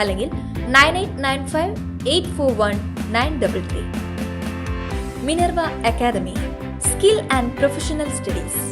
അല്ലെങ്കിൽ nine eight nine five eight four one nine double three. Minerva academy skill and professional studies.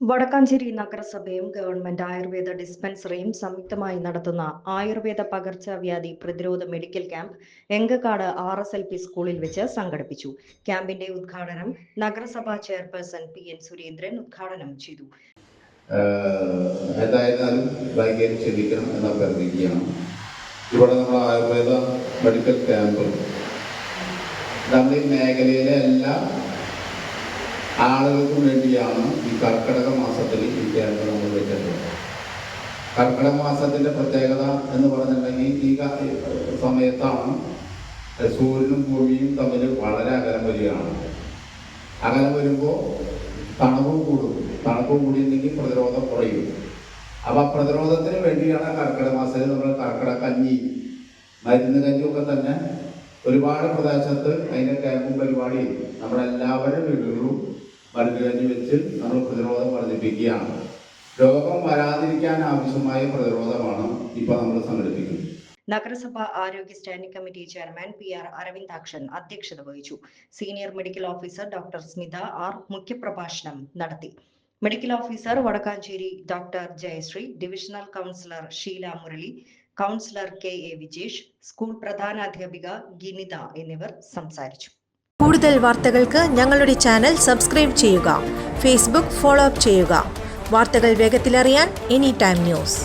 Vadakkanchery നഗരസഭയും government Ayurveda ഡിസ്പെൻസറിയും സംയുക്തമായി നടത്തുന്ന ആയുർവേദ പകർച്ചവ്യാധി പ്രതിരോധ medical camp Engakkad R S L P സ്കൂളിൽ വെച്ച് സംഘടിപ്പിച്ചു. ക്യാമ്പിന്റെ ഉദ്ഘാടനം നഗരസഭാ ചെയർപേഴ്സൺ പി എൻ സുരേന്ദ്രൻ ഉദ്ഘാടനം ചെയ്തു. എന്ന് അഭ്യർത്ഥിക്കുകയാണ് ഇവിടെ നമ്മൾ ആയുർവേദ മെഡിക്കൽ ക്യാമ്പ് നമ്മുടെ ഈ മേഖലയിലെ എല്ലാ ആളുകൾക്കും വേണ്ടിയാണ് ഈ കർക്കിടക മാസത്തിൽ ഈ ക്യാമ്പ് നമ്മൾ വെച്ചിട്ടുള്ളത് കർക്കിടക മാസത്തിന്റെ പ്രത്യേകത എന്ന് പറഞ്ഞിട്ടുണ്ടെങ്കിൽ ഈ സമയത്താണ് സൂര്യനും ഭൂമിയും തമ്മിൽ വളരെ അകലം വരികയാണ്. അകലം വരുമ്പോൾ തണുപ്പും കൂടും. തണുപ്പ് കൂടിയിട്ടുണ്ടെങ്കിൽ പ്രതിരോധം കുറയും. അപ്പൊ പ്രതിരോധത്തിന് വേണ്ടിയാണ് കർക്കിടക മാസത്തിൽ നമ്മൾ കർക്കിടക കഞ്ഞി മരുന്ന് കഞ്ഞിയൊക്കെ തന്നെ ഒരുപാട് പ്രദേശത്ത് അതിന്റെ ക്യാമ്പും പരിപാടി നമ്മളെല്ലാവരും വീടുകളിലും മരുന്ന് കഞ്ഞി വെച്ച് നമ്മൾ പ്രതിരോധം വർദ്ധിപ്പിക്കുകയാണ്. രോഗം വരാതിരിക്കാൻ ആവശ്യമായ പ്രതിരോധമാണ് ഇപ്പൊ നമ്മൾ സംഘടിപ്പിക്കുന്നത്. നഗരസഭ ആരോഗ്യ standing committee chairman P R Aravindakshan അധ്യക്ഷത വഹിച്ചു. Senior medical officer doctor Smitha R മുഖ്യപ്രഭാഷണം നടത്തി. Medical officer Vadakkanchery doctor Jayasree divisional councillor Sheela Murali councillor K A Vijesh school പ്രധാനാധ്യാപിക Ginitha എന്നിവർ സംസാരിച്ചു. കൂടുതൽ വാർത്തകൾക്ക് ഞങ്ങളുടെ ചാനൽ സബ്സ്ക്രൈബ് ചെയ്യുക ഫേസ്ബുക്ക് ഫോളോ അപ്പ് ചെയ്യുക. വാർത്തകൾ വേഗത്തിലറിയാൻ എനി ടൈം ന്യൂസ്